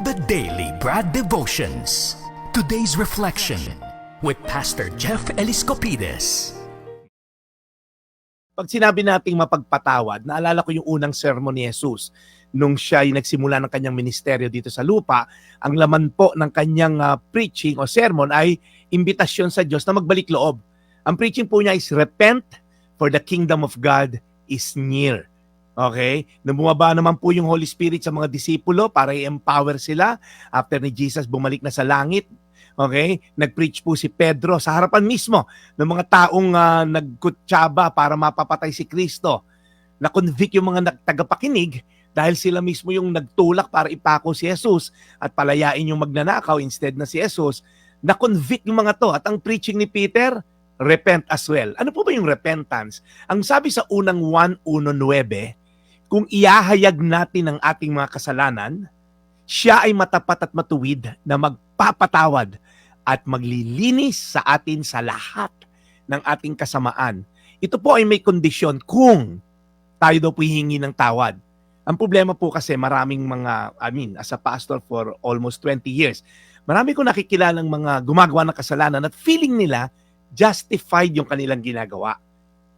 The Daily Brad Devotions. Today's reflection with Pastor Jeff Eliscopides. Pag sinabi nating mapagpatawad, naalala ko yung unang sermon ni Jesus nung siya ay nagsimula ng kanyang ministeryo dito sa lupa. Ang laman po ng kanyang ah, preaching o sermon ay imbitasyon sa Diyos na magbalik loob. Ang preaching po niya is repent for the kingdom of God is near. Okay? Nung bumaba naman po yung Holy Spirit sa mga disipulo para i-empower sila after ni Jesus bumalik na sa langit. Okay? Nag-preach po si Pedro sa harapan mismo ng mga taong uh, nagkutsaba para mapapatay si Kristo. Na-convict yung mga tagapakinig dahil sila mismo yung nagtulak para ipako si Jesus at palayain yung magnanakaw instead na si Jesus. Na-convict yung mga to. At ang preaching ni Peter, repent as well. Ano po ba yung repentance? Ang sabi sa unang 1.1.9, kung iahayag natin ang ating mga kasalanan, siya ay matapat at matuwid na magpapatawad at maglilinis sa atin sa lahat ng ating kasamaan. Ito po ay may kondisyon kung tayo daw po hihingi ng tawad. Ang problema po kasi maraming mga, I mean, as a pastor for almost 20 years, marami ko nakikilalang mga gumagawa ng kasalanan at feeling nila justified yung kanilang ginagawa.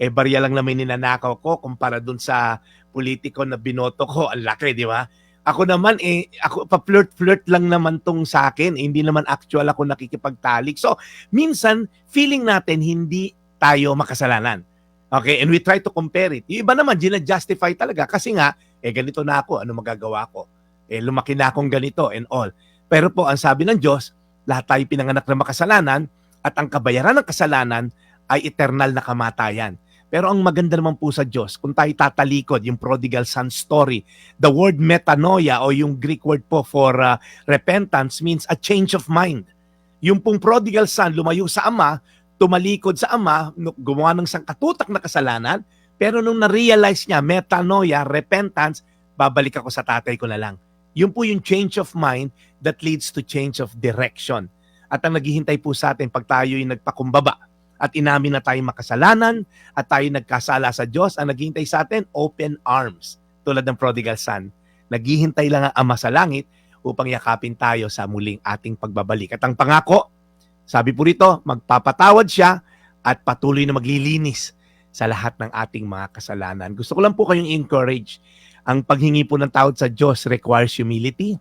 Eh, barya lang naman ninanakaw ko kumpara dun sa politiko na binoto ko. Ang laki, di ba? Ako naman, eh, ako, pa-flirt-flirt lang naman tong sa akin. Eh, hindi naman actual ako nakikipagtalik. So, minsan, feeling natin hindi tayo makasalanan. Okay? And we try to compare it. Yung iba naman, gina-justify talaga. Kasi nga, eh, ganito na ako. Ano magagawa ko? Eh, lumaki na akong ganito and all. Pero po, ang sabi ng Diyos, lahat tayo pinanganak na makasalanan at ang kabayaran ng kasalanan ay eternal na kamatayan. Pero ang maganda naman po sa Diyos, kung tayo tatalikod, yung prodigal son story, the word metanoia o yung Greek word po for uh, repentance means a change of mind. Yung pong prodigal son lumayo sa ama, tumalikod sa ama, gumawa ng sangkatutak na kasalanan, pero nung na-realize niya, metanoia, repentance, babalik ako sa tatay ko na lang. Yun po yung change of mind that leads to change of direction. At ang naghihintay po sa atin pag tayo yung nagpakumbaba at inamin na tayo makasalanan at tayo nagkasala sa Diyos, ang naghihintay sa atin, open arms. Tulad ng prodigal son. Naghihintay lang ang Ama sa langit upang yakapin tayo sa muling ating pagbabalik. At ang pangako, sabi po rito, magpapatawad siya at patuloy na maglilinis sa lahat ng ating mga kasalanan. Gusto ko lang po kayong encourage. Ang paghingi po ng tawad sa Diyos requires humility,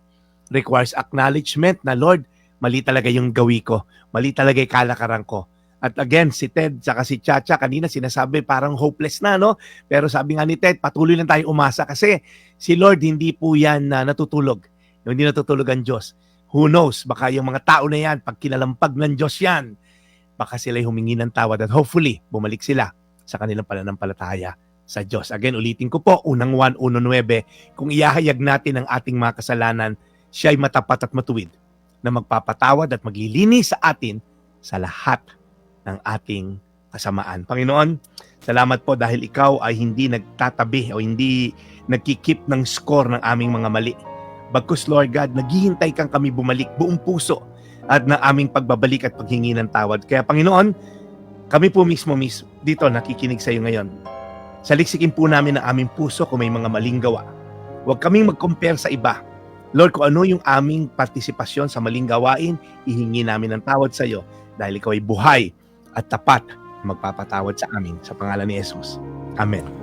requires acknowledgement na Lord, mali talaga yung gawi ko. Mali talaga yung kalakaran ko. At again, si Ted saka si Chacha kanina sinasabi parang hopeless na, no? Pero sabi nga ni Ted, patuloy lang tayo umasa kasi si Lord hindi po yan na natutulog. Hindi natutulog ang Diyos. Who knows, baka yung mga tao na yan, pag kinalampag ng Diyos yan, baka sila'y humingi ng tawad at hopefully, bumalik sila sa kanilang pananampalataya sa Diyos. Again, ulitin ko po, unang 1.1.9, kung iahayag natin ang ating mga kasalanan, siya ay matapat at matuwid na magpapatawad at maglilinis sa atin sa lahat ng ating kasamaan. Panginoon, salamat po dahil ikaw ay hindi nagtatabi o hindi nagkikip ng score ng aming mga mali. Bagkus, Lord God, naghihintay kang kami bumalik buong puso at na aming pagbabalik at paghingi ng tawad. Kaya Panginoon, kami po mismo mis dito nakikinig sa iyo ngayon. Saliksikin po namin ang aming puso kung may mga maling gawa. Huwag kaming mag-compare sa iba. Lord, kung ano yung aming partisipasyon sa maling gawain, ihingi namin ng tawad sa iyo dahil ikaw ay buhay at tapat magpapatawad sa amin sa pangalan ni Jesus. Amen.